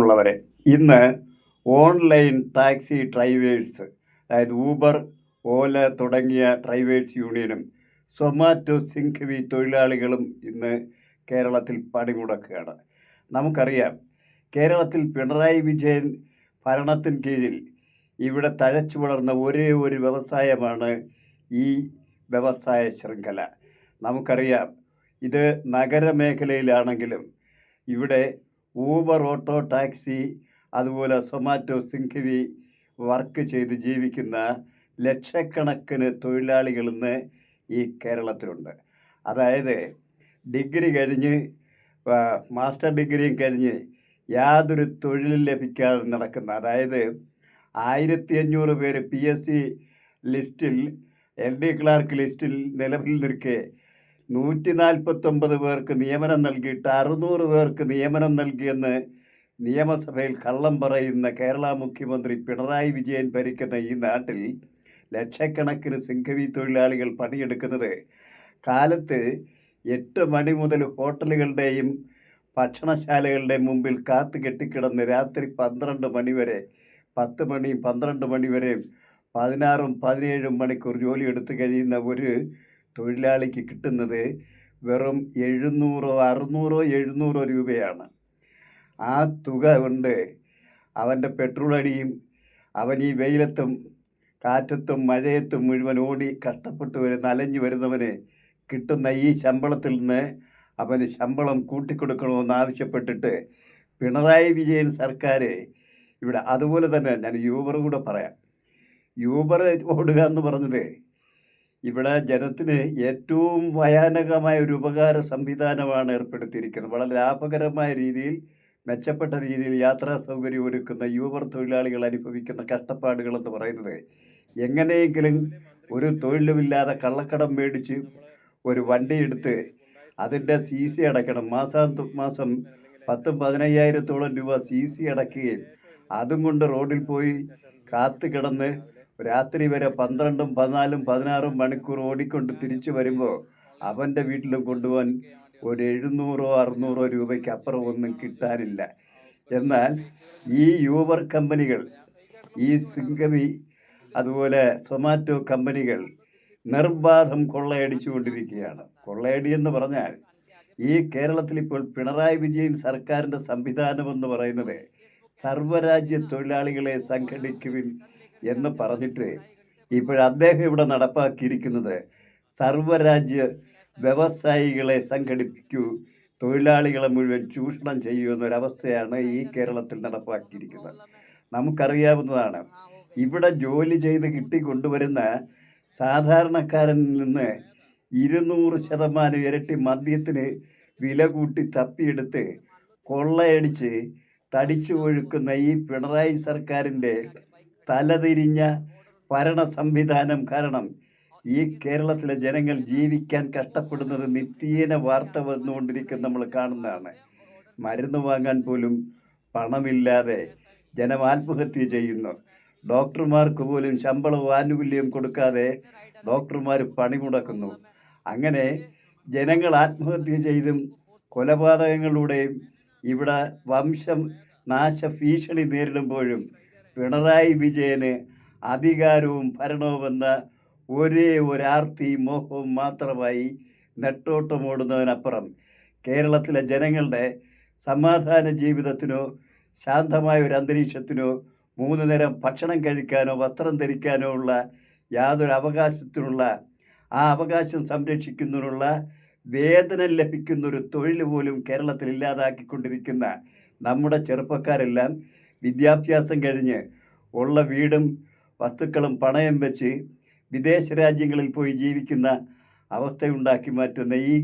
പ്രിയമുള്ളവരെ ഇന്ന് online taxi drivers അതായത് ഊബർ ഓല തുടങ്ങിയ ഡ്രൈവേഴ്സ് യൂണിയനും സൊമാറ്റോ സിങ്ക്വി തൊഴിലാളികളും ഇന്ന് കേരളത്തിൽ പണിമുടക്കുകയാണ്. നമുക്കറിയാം കേരളത്തിൽ പിണറായി വിജയൻ ഭരണത്തിന് കീഴിൽ ഇവിടെ തഴച്ചു വളർന്ന ഒരേ ഒരു വ്യവസായമാണ് ഈ വ്യവസായ ശൃംഖല. നമുക്കറിയാം ഇത് നഗരമേഖലയിലാണെങ്കിലും ഇവിടെ ഊബർ ഓട്ടോ ടാക്സി അതുപോലെ സൊമാറ്റോ സിങ്ക്വി വർക്ക് ചെയ്ത് ജീവിക്കുന്ന ലക്ഷക്കണക്കിന് തൊഴിലാളികൾ ഇന്ന് ഈ കേരളത്തിലുണ്ട്. അതായത് ഡിഗ്രി കഴിഞ്ഞ് മാസ്റ്റർ ഡിഗ്രിയും കഴിഞ്ഞ് യാതൊരു തൊഴിലും ലഭിക്കാതെ നടക്കുന്ന അതായത് ആയിരത്തി അഞ്ഞൂറ് പേര് പി എസ് സി ലിസ്റ്റിൽ എൽ ഡി ക്ലാർക്ക് ലിസ്റ്റിൽ നിലവിൽ നിൽക്കെ നൂറ്റി നാൽപ്പത്തൊമ്പത് പേർക്ക് നിയമനം നൽകിയിട്ട് അറുന്നൂറ് പേർക്ക് നിയമനം നൽകിയെന്ന് നിയമസഭയിൽ കള്ളം പറയുന്ന കേരള മുഖ്യമന്ത്രി പിണറായി വിജയൻ ഭരിക്കുന്ന ഈ നാട്ടിൽ ലക്ഷക്കണക്കിന് സിംഘവി തൊഴിലാളികൾ പണിയെടുക്കുന്നത്. കാലത്ത് എട്ട് മണി മുതൽ ഹോട്ടലുകളുടെയും ഭക്ഷണശാലകളുടെ മുമ്പിൽ കാത്തു കെട്ടിക്കിടന്ന് രാത്രി പന്ത്രണ്ട് മണിവരെ പത്ത് മണിയും പന്ത്രണ്ട് മണിവരെയും പതിനാറും പതിനേഴും മണിക്കൂർ ജോലി എടുത്തു കഴിയുന്ന ഒരു തൊഴിലാളിക്ക് കിട്ടുന്നത് വെറും എഴുന്നൂറോ അറുന്നൂറോ എഴുന്നൂറോ രൂപയാണ്. ആ തുക കൊണ്ട് അവന്റെ പെട്രോൾ അടിയും അവൻ ഈ വെയിലത്തും കാറ്റത്തും മഴയത്തും മുഴുവൻ ഓടി കഷ്ടപ്പെട്ട് വരുന്ന അലഞ്ഞു വരുന്നവന് കിട്ടുന്ന ഈ ശമ്പളത്തിൽ നിന്ന് അവന് ശമ്പളം കൂട്ടിക്കൊടുക്കണമെന്ന് ആവശ്യപ്പെട്ടിട്ട് പിണറായി വിജയൻ സർക്കാർ ഇവിടെ അതുപോലെ തന്നെ ഞാൻ യൂബർ കൂടെ പറയാം. യൂബർ ഓടുക എന്ന് പറഞ്ഞത് ഇവിടെ ജനത്തിന് ഏറ്റവും ഭയാനകമായ ഒരു ഉപകാര സംവിധാനമാണ് ഏർപ്പെടുത്തിയിരിക്കുന്നത്. വളരെ ലാഭകരമായ രീതിയിൽ മെച്ചപ്പെട്ട രീതിയിൽ യാത്രാ സൗകര്യം ഒരുക്കുന്ന യൂബർ തൊഴിലാളികൾ അനുഭവിക്കുന്ന കഷ്ടപ്പാടുകൾ എന്ന് പറയുന്നത് എങ്ങനെയെങ്കിലും ഒരു തൊഴിലുമില്ലാതെ കള്ളക്കടം മേടിച്ച് ഒരു വണ്ടി എടുത്ത് അതിന്റെ സി സി അടയ്ക്കണം. മാസം മാസം പത്തും പതിനയ്യായിരത്തോളം രൂപ സി സി അടയ്ക്കുകയും അതും കൊണ്ട് റോഡിൽ പോയി കാത്തു കിടന്ന് രാത്രി വരെ പന്ത്രണ്ടും പതിനാലും പതിനാറും മണിക്കൂർ ഓടിക്കൊണ്ട് തിരിച്ചു വരുമ്പോൾ അവന്റെ വീട്ടിലും കൊണ്ടുപോകാൻ ഒരു എഴുന്നൂറോ അറുന്നൂറോ രൂപയ്ക്ക് അപ്പുറം ഒന്നും കിട്ടാനില്ല. എന്നാൽ ഈ യൂബർ കമ്പനികൾ ഈ സിംഗമി അതുപോലെ സൊമാറ്റോ കമ്പനികൾ നിർബാധം കൊള്ളയടിച്ചുകൊണ്ടിരിക്കുകയാണ്. കൊള്ളയടി എന്ന് പറഞ്ഞാൽ ഈ കേരളത്തിൽ ഇപ്പോൾ പിണറായി വിജയൻ സർക്കാരിന്റെ സംവിധാനമെന്ന് പറയുന്നത് സർവരാജ്യ തൊഴിലാളികളെ സംഘടിക്കുവിൻ എന്ന് പറഞ്ഞിട്ട് ഇപ്പോൾ അദ്ദേഹം ഇവിടെ നടപ്പാക്കിയിരിക്കുന്നത് സർവരാജ്യ വ്യവസായികളെ സംഘടിപ്പിക്കൂ തൊഴിലാളികളെ മുഴുവൻ ചൂഷണം ചെയ്യൂ എന്നൊരവസ്ഥയാണ് ഈ കേരളത്തിൽ നടപ്പാക്കിയിരിക്കുന്നത്. നമുക്കറിയാവുന്നതാണ് ഇവിടെ ജോലി ചെയ്ത് കിട്ടിക്കൊണ്ടുവരുന്ന സാധാരണക്കാരനിൽ നിന്ന് ഇരുന്നൂറ് ശതമാനം ഇരട്ടി മദ്യത്തിന് വില കൂട്ടി തപ്പിയെടുത്ത് കൊള്ളയടിച്ച് തടിച്ചു ഒഴുക്കുന്ന ഈ പിണറായി സർക്കാരിന്റെ തലതിരിഞ്ഞ ഭരണ സംവിധാനം കാരണം ഈ കേരളത്തിലെ ജനങ്ങൾ ജീവിക്കാൻ കഷ്ടപ്പെടുന്നത് നിത്യേന വാർത്ത വന്നുകൊണ്ടിരിക്കുന്ന നമ്മൾ കാണുന്നതാണ്. മരുന്ന് വാങ്ങാൻ പോലും പണമില്ലാതെ ജനം ആത്മഹത്യ ചെയ്യുന്നു. ഡോക്ടർമാർക്ക് പോലും ശമ്പളവും ആനുകൂല്യം കൊടുക്കാതെ ഡോക്ടർമാർ പണിമുടക്കുന്നു അങ്ങനെ ജനങ്ങൾ ആത്മഹത്യ ചെയ്തും കൊലപാതകങ്ങളിലൂടെയും ഇവിടെ വംശം നാശ ഭീഷണി നേരിടുമ്പോഴും പിണറായി വിജയന് അധികാരവും ഭരണവും എന്ന ഒരേ ഒരാർത്തി മോഹവും മാത്രമായി നെട്ടോട്ടമോടുന്നതിനപ്പുറം കേരളത്തിലെ ജനങ്ങളുടെ സമാധാന ജീവിതത്തിനോ ശാന്തമായ ഒരു അന്തരീക്ഷത്തിനോ മൂന്ന് നേരം ഭക്ഷണം കഴിക്കാനോ വസ്ത്രം ധരിക്കാനോ ഉള്ള യാതൊരു അവകാശത്തിനുള്ള ആ അവകാശം സംരക്ഷിക്കുന്നതിനുള്ള വേതനം ലഭിക്കുന്ന ഒരു തൊഴിൽ പോലും കേരളത്തിൽ ഇല്ലാതാക്കിക്കൊണ്ടിരിക്കുന്ന നമ്മുടെ ചെറുപ്പക്കാരെല്ലാം വിദ്യാഭ്യാസം കഴിഞ്ഞ് ഉള്ള വീടും വസ്തുക്കളും പണയം വെച്ച് വിദേശ രാജ്യങ്ങളിൽ പോയി ജീവിക്കുന്ന അവസ്ഥയുണ്ടാക്കി മാറ്റുന്ന ഈ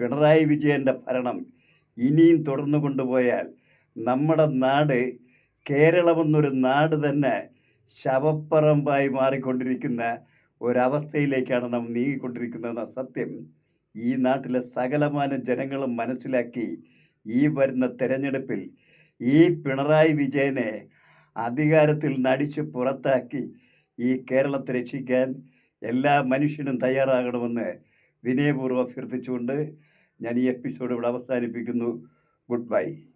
പിണറായി വിജയന്റെ ഭരണം ഇനിയും തുടർന്നു കൊണ്ടുപോയാൽ നമ്മുടെ നാട് കേരളമെന്നൊരു നാട് തന്നെ ശവപ്പറമ്പായി മാറിക്കൊണ്ടിരിക്കുന്ന ഒരവസ്ഥയിലേക്കാണ് നാം നീങ്ങിക്കൊണ്ടിരിക്കുന്നതെന്ന സത്യം ഈ നാട്ടിലെ സകലമാന ജനങ്ങളും മനസ്സിലാക്കി ഈ വരുന്ന തെരഞ്ഞെടുപ്പിൽ ഈ പിണറായി വിജയനെ അധികാരത്തിൽ നടിച്ച് പുറത്താക്കി ഈ കേരളത്തെ രക്ഷിക്കാൻ എല്ലാ മനുഷ്യനും തയ്യാറാകണമെന്ന് വിനയപൂർവം അഭ്യർത്ഥിച്ചുകൊണ്ട് ഞാൻ ഈ എപ്പിസോഡ് ഇവിടെ അവസാനിപ്പിക്കുന്നു. Good bye.